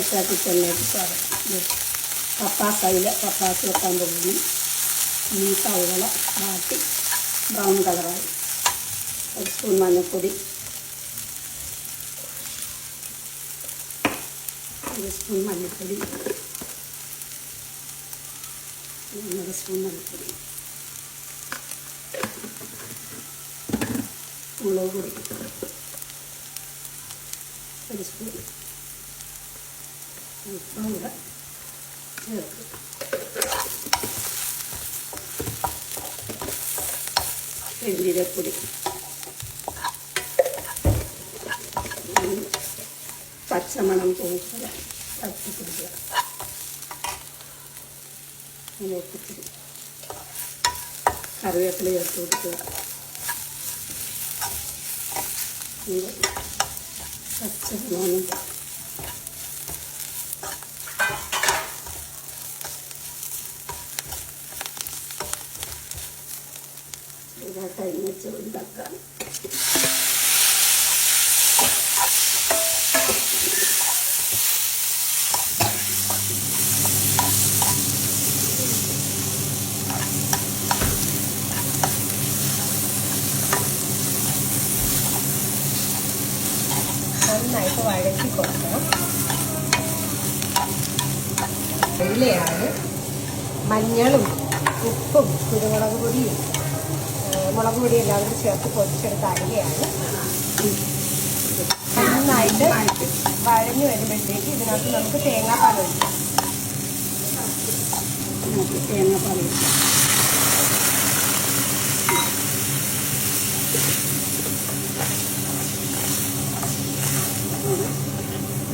നൈസാക്കിയിട്ട് എണ്ണയിട്ട് ചേർക്കാം പപ്പാസ് അതിൽ പപ്പാസ് വെക്കാൻ പോകുന്നു ഈ സൗകള വാട്ടി ബ്രൗൺ കളറായി ഒരു സ്പൂൺ മഞ്ഞൾപ്പൊടി ഒരു സ്പൂൺ മഞ്ഞൾപ്പൊടി ഒന്നര സ്പൂൺ മഞ്ഞൾപ്പൊടി മുളക് പൊടി. ഒരു സ്പൂൺ. പെരുംജീരകപ്പൊടി പച്ചമണം തൂക്കുക തട്ടി കൊടുക്കുക മൂപ്പിച്ചിരി കറിവേപ്പില ചേർത്ത് കൊടുക്കുക. പച്ചമണം അരിഞ്ഞ് ഒരു തക്കാളി നന്നായിട്ട് വഴറ്റി മഞ്ഞളും ഉപ്പും കുരുമുളക് പൊടിയും മുളക് പൊടി എല്ലാവരും ചേർത്ത് പൊടിച്ചെടുത്ത അരിയാണ്. നന്നായിട്ട് വഴഞ്ഞു വരുമ്പോഴത്തേക്ക് ഇതിനകത്ത് നമുക്ക് തേങ്ങാപ്പാൽ ഒഴിക്കാം. തേങ്ങാപ്പാൽ ഒഴിക്കാം.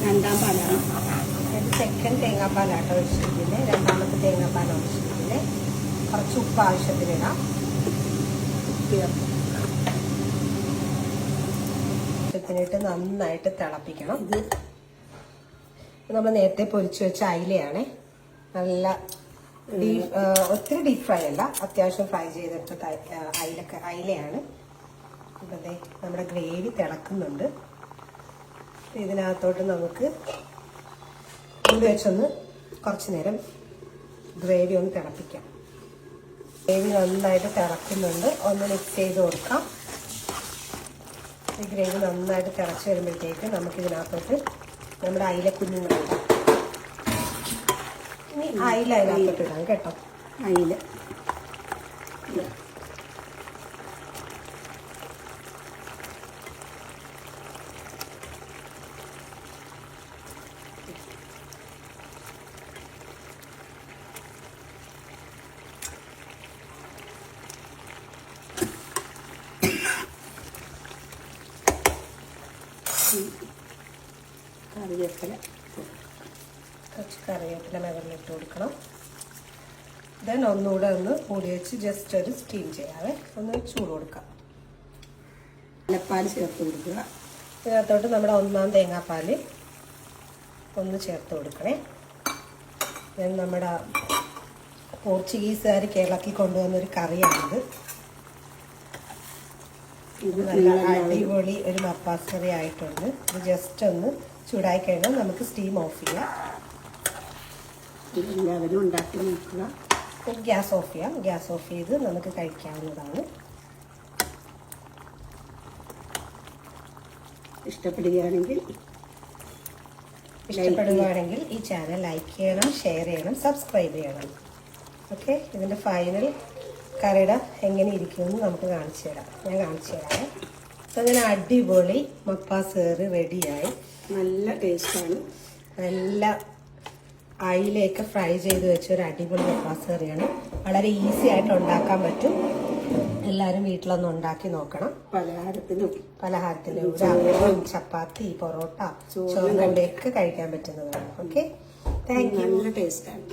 രണ്ടാം പാലാണ്. ഇത് സെക്കൻഡ് തേങ്ങാപ്പാലാട്ടോ ഒഴിച്ചിരിക്കുന്നത് രണ്ടാമത്തെ തേങ്ങാപ്പാൽ ഒഴിച്ചിരിക്കുന്നത് കുറച്ച് ഉപ്പ് ആവശ്യത്തിനിടാം. ആവശ്യത്തിനിട്ട് നന്നായിട്ട് തിളപ്പിക്കണം. ഇത് നമ്മൾ നേരത്തെ പൊരിച്ചു വെച്ച അയിലയാണ്. നല്ല ഡീപ് ഒത്തിരി ഡീപ് ഫ്രൈ അല്ല അത്യാവശ്യം ഫ്രൈ ചെയ്തെടുത്ത അയിലൊക്കെ അയിലയാണ്. ഇപ്പം ദേ നമ്മുടെ ഗ്രേവി തിളക്കുന്നുണ്ട്. ഇതിനകത്തോട്ട് നമുക്ക് ഇത് വെച്ചൊന്ന് കുറച്ച് നേരം ഗ്രേവി ഒന്ന് തിളപ്പിക്കാം. ഗ്രേവി നന്നായിട്ട് തിളക്കുന്നുണ്ട്. ഒന്ന് മിക്സ് ചെയ്ത് കൊടുക്കാം. ഈ ഗ്രേവി നന്നായിട്ട് തിളച്ച് വരുമ്പോഴത്തേക്ക് നമുക്കിതിനകത്തോട്ട് നമ്മുടെ അയില കുഞ്ഞുങ്ങൾ ഇനി അയില അതിനകത്തോട്ട് ഇടാം കേട്ടോ. അയില. കറിവേപ്പില. കുറച്ച് കറിവേപ്പില മുകളിലിട്ട് കൊടുക്കണം. ദെൻ ഒന്നുകൂടെ ഒന്ന് മൂടി വെച്ച് ജസ്റ്റ് ഒരു സ്റ്റീം ചെയ്യാവേ. ഒന്ന് ചൂട് കൊടുക്കാം. മുലപ്പാൽ ചേർത്ത് കൊടുക്കുക. ഇതിനകത്തോട്ട് നമ്മുടെ ഒന്നാം തേങ്ങാപ്പാൽ ഒന്ന് ചേർത്ത് കൊടുക്കണേ. ദെൻ നമ്മുടെ പോർച്ചുഗീസുകാർ കേരളത്തിൽ കൊണ്ടുവന്നൊരു കറിയാണിത്. ഇത് നല്ല അടിപൊളി ഒരു മപ്പാസ് കറി ആയിട്ടുണ്ട് ഇത് ജസ്റ്റ് ഒന്ന് ചൂടായി കഴിഞ്ഞാൽ നമുക്ക് സ്റ്റീം ഓഫ് ചെയ്യാം. എല്ലാവരും ഉണ്ടാക്കി നോക്കുക. ഗ്യാസ് ഓഫ് ചെയ്യാം. ഗ്യാസ് ഓഫ് ചെയ്ത് നമുക്ക് കഴിക്കാവുന്നതാണ്. ഇഷ്ടപ്പെടുകയാണെങ്കിൽ ഇഷ്ടപ്പെടുകയാണെങ്കിൽ ഈ ചാനൽ ലൈക്ക് ചെയ്യണം ഷെയർ ചെയ്യണം സബ്സ്ക്രൈബ് ചെയ്യണം. ഓക്കെ ഇതിന്റെ ഫൈനൽ കറിയുടെ എങ്ങനെ ഇരിക്കുമെന്ന് നമുക്ക് കാണിച്ചു തരാം. ഞാൻ കാണിച്ചു തരാം. അങ്ങനെ അടിപൊളി മപ്പാസ് കറി റെഡിയായി നല്ല ടേസ്റ്റാണ് നല്ല അയിലേക്ക് ഫ്രൈ ചെയ്ത് വെച്ച ഒരു അടിപൊളി മപ്പാസേറിയാണ് വളരെ ഈസി ആയിട്ട് ഉണ്ടാക്കാൻ പറ്റും. എല്ലാവരും വീട്ടിലൊന്ന് ഉണ്ടാക്കി നോക്കണം. പലഹാരത്തിനും പലഹാരത്തിനും ചപ്പാത്തി പൊറോട്ട ചോറും കണ്ടൊക്കെ കഴിക്കാൻ പറ്റുന്നതാണ്. ഓക്കെ താങ്ക് യു നല്ല ടേസ്റ്റാണ്